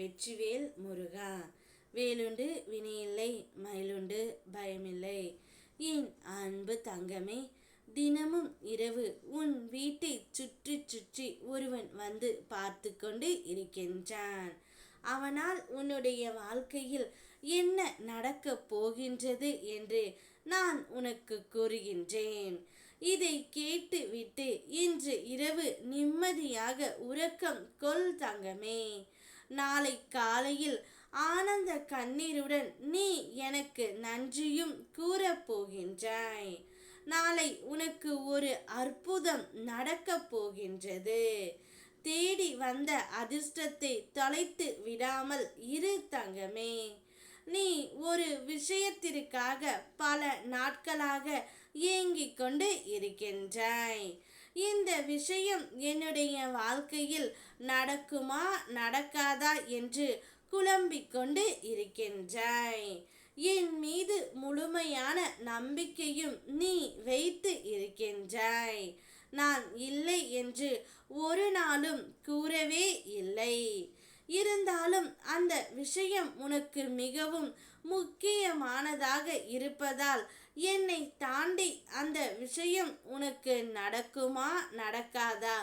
வெற்றிவேல் முருகா. வேலுண்டு வினையில்லை மயிலுண்டு பயமில்லை. என் அன்பு தங்கமே தினமும் இரவு உன் வீட்டை சுற்றி சுற்றி ஒருவன் வந்து பார்த்து கொண்டு இருக்கின்றான். அவனால் உன்னுடைய வாழ்க்கையில் என்ன நடக்கப் போகின்றது என்று நான் உனக்கு கூறுகின்றேன். இதை கேட்டுவிட்டு இன்று இரவு நிம்மதியாக உறக்கம் கொள் தங்கமே. நாளை காலையில் ஆனந்த கண்ணீருடன் நீ எனக்கு நன்றியும் கூறப் போகின்றாய். நாளை உனக்கு ஒரு அற்புதம் நடக்கப் போகின்றது. தேடி வந்த அதிர்ஷ்டத்தை தொலைத்து விடாமல் இரு தங்கமே. நீ ஒரு விஷயத்திற்காக பல நாட்களாக ஏங்கிக் கொண்டு இருக்கின்றாய். இந்த விஷயம் என்னுடைய வாழ்க்கையில் நடக்குமா நடக்காதா என்று குழம்பிக் கொண்டு இருக்கின்றாய் என் மீது முழுமையான நம்பிக்கையும் நீ வைத்து இருக்கின்றாய் நான் இல்லை என்று ஒரு நாளும் கூறவே இல்லை. இருந்தாலும் அந்த விஷயம் உனக்கு மிகவும் முக்கியமானதாக இருப்பதால் என்னை தாண்டி அந்த விஷயம் உனக்கு நடக்குமா நடக்காதா?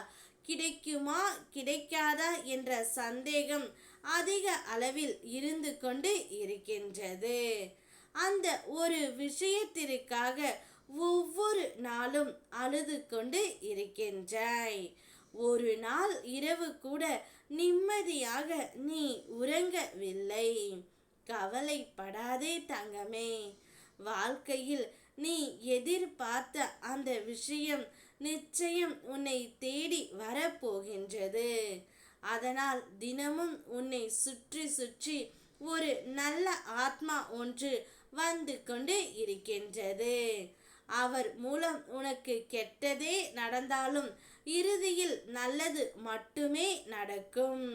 கிடைக்குமா கிடைக்காதா என்ற சந்தேகம் அதிக அளவில் இருந்து கொண்டு இருக்கின்றது. அந்த ஒரு விஷயத்திற்காக ஒவ்வொரு நாளும் அழுது கொண்டு இருக்கின்றாய். ஒரு நாள் இரவு கூட நிம்மதியாக நீ உறங்கவில்லை. கவலைப்படாதே தங்கமே. வாழ்க்கையில் நீ எதிர்பார்த்த அந்த விஷயம் நிச்சயம் உன்னை தேடி வரப்போகின்றது. அதனால் தினமும் உன்னை சுற்றி சுற்றி ஒரு நல்ல ஆத்மா ஒன்று வந்து கொண்டு இருக்கின்றது. அவர் மூலம் உனக்கு கெட்டதே நடந்தாலும் இறுதியில் நல்லது மட்டுமே நடக்கும்.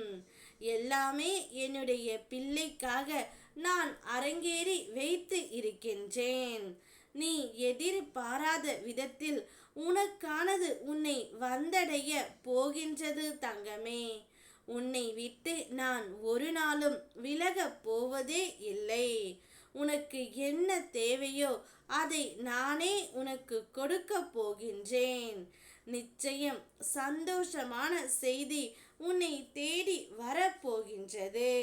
எல்லாமே என்னுடைய பிள்ளைக்காக நான் அரங்கேறி வைத்து இருக்கின்றேன். நீ எதிர்பாராத விதத்தில் உனக்கானது உன்னை வந்தடைய போகின்றது தங்கமே. உன்னை விட்டு நான் ஒரு நாளும் விலகப் போவதே இல்லை. உனக்கு என்ன தேவையோ அதை நானே உனக்கு கொடுக்க போகின்றேன். நிச்சயம் சந்தோஷமான செய்தி உன்னை தேடி வரப்போகின்றது.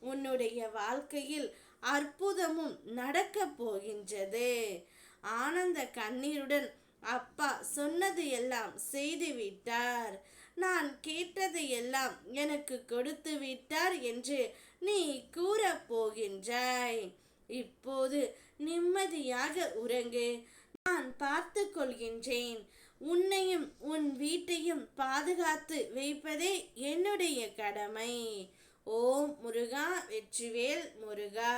உன்னுடைய வாழ்க்கையில் அற்புதமும் நடக்க போகின்றது. ஆனந்த கண்ணீருடன் அப்பா சொன்னது எல்லாம் செய்து விட்டார் நான் கேட்டது எல்லாம் எனக்கு கொடுத்து விட்டார் என்று நீ கூறப் போகின்றாய். இப்போது நிம்மதியாக உறங்கு. நான் பார்த்து கொள்கின்றேன். உன்னையும் உன் வீட்டையும் பாதுகாத்து வைப்பதே என்னுடைய கடமை. ஓம் முருகா வெற்றிவேல் முருகா.